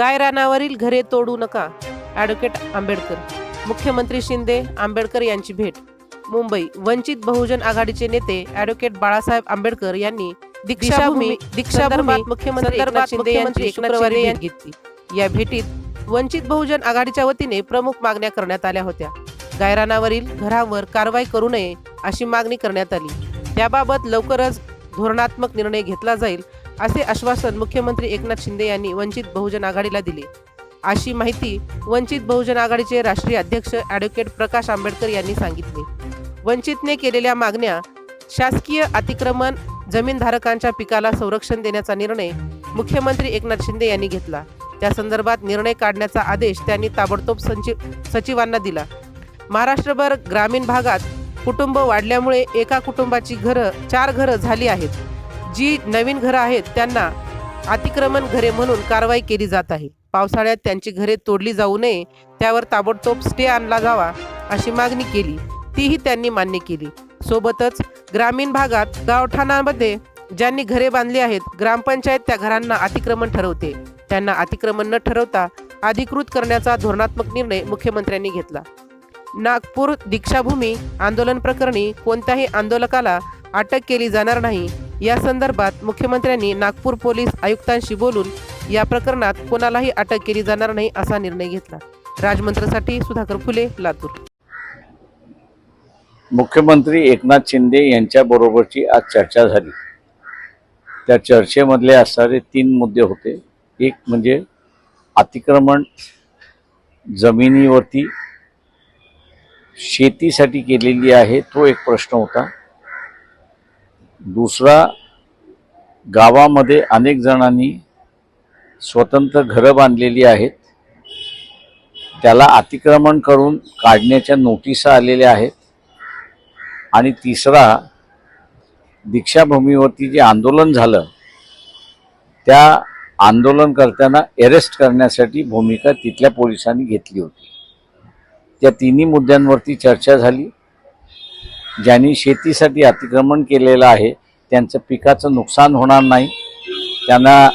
गायरानावरील घरे तोडू नका ॲडव्होकेट आंबेडकर. मुख्यमंत्री शिंदे आंबेडकर यांची भेट. मुंबई वंचित बहुजन आघाडीचे नेते ॲडव्होकेट बाळासाहेब आंबेडकर यांनी दीक्षाभूमी दीक्षाभूमी मुख्यमंत्री शिंदे यांची शुक्रवारी भेट घेतली. या भेटीत वंचित बहुजन आघाडीच्या वतीने प्रमुख मागण्या करण्यात आल्या होत्या. गायरानावरील घरांवर कारवाई करू नये अशी मागणी करण्यात आली. त्याबाबत लवकरच धोरणात्मक निर्णय घेतला जाईल असे आश्वासन मुख्यमंत्री एकनाथ शिंदे यांनी वंचित बहुजन आघाडीला दिले. अशी माहिती वंचित बहुजन आघाडीचे राष्ट्रीय अध्यक्ष ॲडव्होकेट प्रकाश आंबेडकर यांनी सांगितले. वंचितने केलेल्या मागण्या शासकीय अतिक्रमण जमीनधारकांच्या पिकाला संरक्षण देण्याचा निर्णय मुख्यमंत्री एकनाथ शिंदे यांनी घेतला. त्या संदर्भात निर्णय काढण्याचा आदेश त्यांनी ताबडतोब संचिव सचिवांना दिला. महाराष्ट्रभर ग्रामीण भागात कुटुंब वाढल्यामुळे एका कुटुंबाची घरं चार घरं झाली आहेत. जी नवीन घरं आहेत त्यांना अतिक्रमण घरे म्हणून कारवाई केली जात आहे. पावसाळ्यात त्यांची घरे तोडली जाऊ नये त्यावर ताबडतोब स्टे आणला जावा अशी मागणी केली. तीही त्यांनी मान्य केली. सोबतच ग्रामीण भागात गावठाणामध्ये ज्यांनी घरे बांधली आहेत ग्रामपंचायत त्या घरांना अतिक्रमण ठरवते. त्यांना अतिक्रमण न ठरवता अधिकृत करण्याचा धोरणात्मक निर्णय मुख्यमंत्र्यांनी घेतला. नागपूर दीक्षाभूमी आंदोलन प्रकरणी कोणत्याही आंदोलकाला अटक केली जाणार नाही या संदर्भात मुख्यमंत्र्यांनी नागपूर पोलीस आयुक्तांशी बोलून या प्रकरणात कोणालाही अटक केली जाणार नाही असा निर्णय घेतला. राजमंत्रसाठी सुधाकर फुले लातूर. मुख्यमंत्री एकनाथ शिंदे यांच्याबरोबरची आज चर्चा झाली. त्या चर्चेमधले असणारे तीन मुद्दे होते. एक म्हणजे अतिक्रमण जमिनीवरती शेतीसाठी केलेली आहे तो एक प्रश्न होता. दुसरा गावामध्ये अनेक जणांनी स्वतंत्र घरं बांधलेली आहेत. त्याला अतिक्रमण करून काढण्याच्या नोटिसा आलेल्या आहेत. आणि तिसरा दीक्षाभूमीवरती जे आंदोलन झालं त्या आंदोलनकर्त्यांना अरेस्ट करण्यासाठी भूमिका तिथल्या पोलिसांनी घेतली होती. त्या तिन्ही मुद्द्यांवरती चर्चा झाली. ज्यांनी शेतीसाठी अतिक्रमण केलेलं आहे त्यांचं पिकाचं नुकसान होणार नाही. त्यांना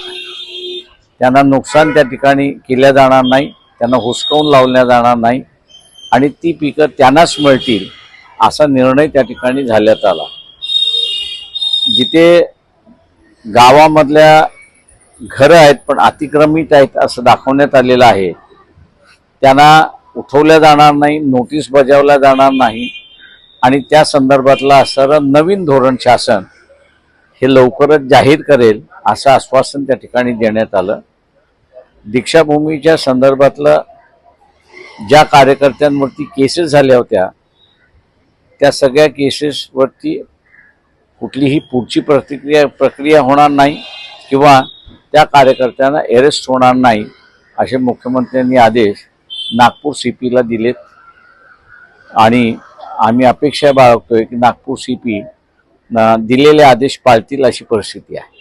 त्यांना नुकसान त्या ठिकाणी केल्या जाणार नाही त्यांना हुसकावून लावल्या जाणार नाही आणि ती पिकं त्यांनाच मिळतील असा निर्णय त्या ठिकाणी झाल्यात आला. जिथे गावामधल्या घरं आहेत पण अतिक्रमित आहेत असं दाखवण्यात आलेलं आहे त्यांना उठवल्या जाणार नाही नोटीस बजावल्या जाणार नाही आणि त्या संदर्भातलं असणारं नवीन धोरण शासन हे लवकरच जाहीर करेल असं आश्वासन त्या ठिकाणी देण्यात आलं. दीक्षाभूमीच्या संदर्भातलं ज्या कार्यकर्त्यांवरती केसेस झाल्या होत्या त्या सगळ्या केसेसवरती कुठलीही पुढची प्रतिक्रिया प्रक्रिया होणार नाही किंवा त्या कार्यकर्त्यांना अरेस्ट होणार नाही असे मुख्यमंत्र्यांनी आदेश नागपूर सी पीला दिलेत. आणि आम्ही अपेक्षा बाळगतोय की नागपूर सी पी दिलेले आदेश पाळतील अशी परिस्थिती आहे.